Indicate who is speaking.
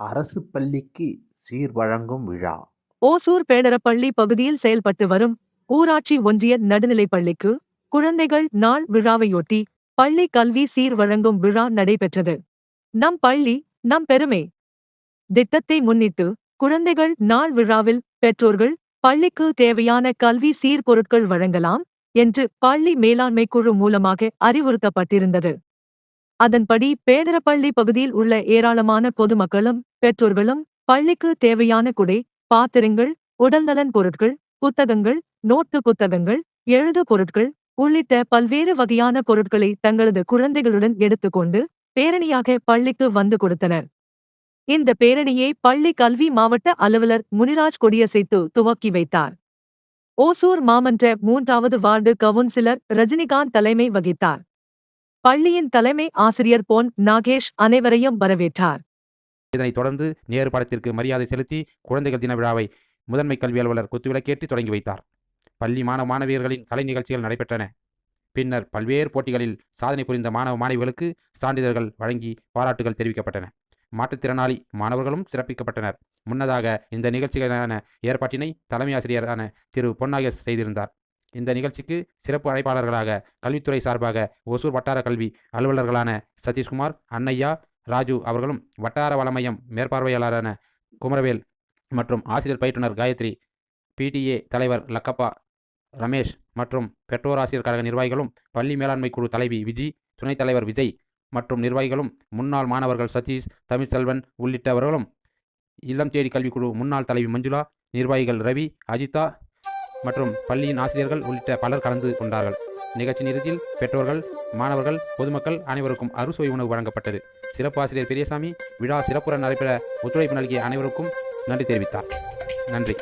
Speaker 1: அரசு பள்ளிக்கு சீர் வழங்கும் விழா.
Speaker 2: ஓசூர் பேடரப்பள்ளி பகுதியில் செயல்பட்டு வரும் ஊராட்சி ஒன்றிய நடுநிலைப் பள்ளிக்கு குழந்தைகள் நாள் விழாவையொட்டி பள்ளி கல்வி சீர் வழங்கும் விழா நடைபெற்றது. நம் பள்ளி நம் பெருமை. திட்டத்தை முன்னிட்டு குழந்தைகள் நாள் விழாவில் பெற்றோர்கள் பள்ளிக்கு தேவையான கல்வி சீர்பொருட்கள் வழங்கலாம் என்று பள்ளி மேலாண்மை குழு மூலமாக அறிவுறுத்தப்பட்டிருந்தது. அதன்படி பேடரப்பள்ளி பகுதியில் உள்ள ஏராளமான பொதுமக்களும் பெற்றோர்களும் பள்ளிக்கு தேவையான குடை பாத்திரங்கள் உடல்நலன் பொருட்கள் புத்தகங்கள் நோட்டு புத்தகங்கள் எழுது பொருட்கள் உள்ளிட்ட பல்வேறு வகையான பொருட்களை தங்களது குழந்தைகளுடன் எடுத்துக்கொண்டு பேரணியாக பள்ளிக்கு வந்து கொடுத்தனர். இந்த பேரணியை பள்ளி கல்வி மாவட்ட அலுவலர் முனிராஜ் கொடியசைத்து துவக்கி வைத்தார். ஓசூர் மாமன்ற மூன்றாவது வார்டு கவுன்சிலர் ரஜினிகாந்த் தலைமை வகித்தார். பள்ளியின் தலைமை ஆசிரியர் போன் நாகேஷ் அனைவரையும் வரவேற்றார்.
Speaker 3: இதனைத் தொடர்ந்து நேரு படத்திற்கு மரியாதை செலுத்தி குழந்தைகள் தின விழாவை முதன்மை கல்வி அலுவலர் குத்துவிளக்கேற்றி தொடங்கி வைத்தார். பள்ளி மாணவ மாணவியர்களின் கலை நிகழ்ச்சிகள் நடைபெற்றன. பின்னர் பல்வேறு போட்டிகளில் சாதனை புரிந்த மாணவ மாணவிகளுக்கு சான்றிதழ்கள் வழங்கி பாராட்டுகள் தெரிவிக்கப்பட்டன. மாற்றுத்திறனாளி மாணவர்களும் சிறப்பிக்கப்பட்டனர். முன்னதாக இந்த நிகழ்ச்சிகளான ஏற்பாட்டினை தலைமை ஆசிரியரான திரு பொன்னாகேஷ் செய்திருந்தார். இந்த நிகழ்ச்சிக்கு சிறப்பு அழைப்பாளர்களாக கல்வித்துறை சார்பாக ஒசூர் வட்டார கல்வி அலுவலர்களான சதீஷ்குமார் அன்னையா ராஜு அவர்களும் வட்டார வளமையம் மேற்பார்வையாளரான குமரவேல் மற்றும் ஆசிரியர் பயிற்றுனர் காயத்ரி பிடிஏ தலைவர் லக்கப்பா ரமேஷ் மற்றும் பெற்றோர் ஆசிரியர் கழக நிர்வாகிகளும் பள்ளி மேலாண்மை குழு தலைவி விஜி துணைத் தலைவர் விஜய் மற்றும் நிர்வாகிகளும் முன்னாள் மாணவர்கள் சதீஷ் தமிழ்செல்வன் உள்ளிட்டவர்களும் இல்லம் தேடி கல்விக்குழு முன்னாள் தலைவி மஞ்சுளா நிர்வாகிகள் ரவி அஜிதா மற்றும் பள்ளியின் ஆசிரியர்கள் உள்ளிட்ட பலர் கலந்து கொண்டார்கள். நிகழ்ச்சி நிறுத்தில் பெற்றோர்கள் மாணவர்கள் பொதுமக்கள் அனைவருக்கும் அறுசுவை உணவு வழங்கப்பட்டது. சிறப்பு ஆசிரியர் பெரியசாமி விழா சிறப்புற நடைபெற ஒத்துழைப்பு நல்கிய அனைவருக்கும் நன்றி தெரிவித்தார். நன்றி.